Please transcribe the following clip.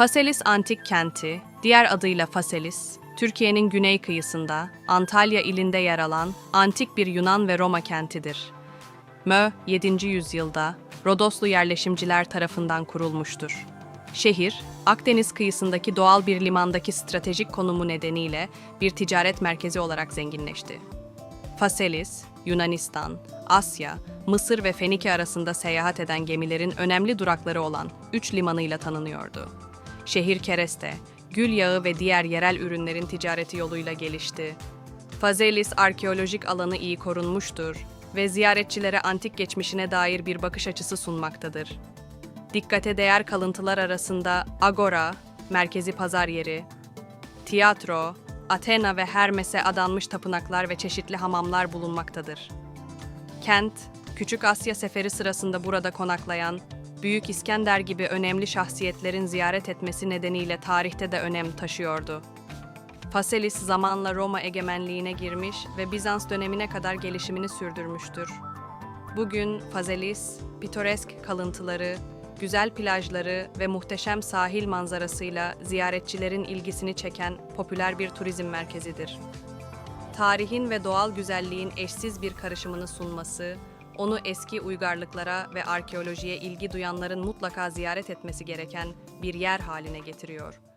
Faselis Antik Kenti, diğer adıyla Faselis, Türkiye'nin güney kıyısında, Antalya ilinde yer alan antik bir Yunan ve Roma kentidir. Mö, 7. yüzyılda Rodoslu yerleşimciler tarafından kurulmuştur. Şehir, Akdeniz kıyısındaki doğal bir limandaki stratejik konumu nedeniyle bir ticaret merkezi olarak zenginleşti. Faselis, Yunanistan, Asya, Mısır ve Fenike arasında seyahat eden gemilerin önemli durakları olan üç limanıyla tanınıyordu. Şehir kereste, gül yağı ve diğer yerel ürünlerin ticareti yoluyla gelişti. Faselis arkeolojik alanı iyi korunmuştur ve ziyaretçilere antik geçmişine dair bir bakış açısı sunmaktadır. Dikkate değer kalıntılar arasında Agora, merkezi pazar yeri, tiyatro, Athena ve Hermes'e adanmış tapınaklar ve çeşitli hamamlar bulunmaktadır. Kent, Küçük Asya seferi sırasında burada konaklayan Büyük İskender gibi önemli şahsiyetlerin ziyaret etmesi nedeniyle tarihte de önem taşıyordu. Faselis zamanla Roma egemenliğine girmiş ve Bizans dönemine kadar gelişimini sürdürmüştür. Bugün Faselis, pitoresk kalıntıları, güzel plajları ve muhteşem sahil manzarasıyla ziyaretçilerin ilgisini çeken popüler bir turizm merkezidir. Tarihin ve doğal güzelliğin eşsiz bir karışımını sunması, onu eski uygarlıklara ve arkeolojiye ilgi duyanların mutlaka ziyaret etmesi gereken bir yer haline getiriyor.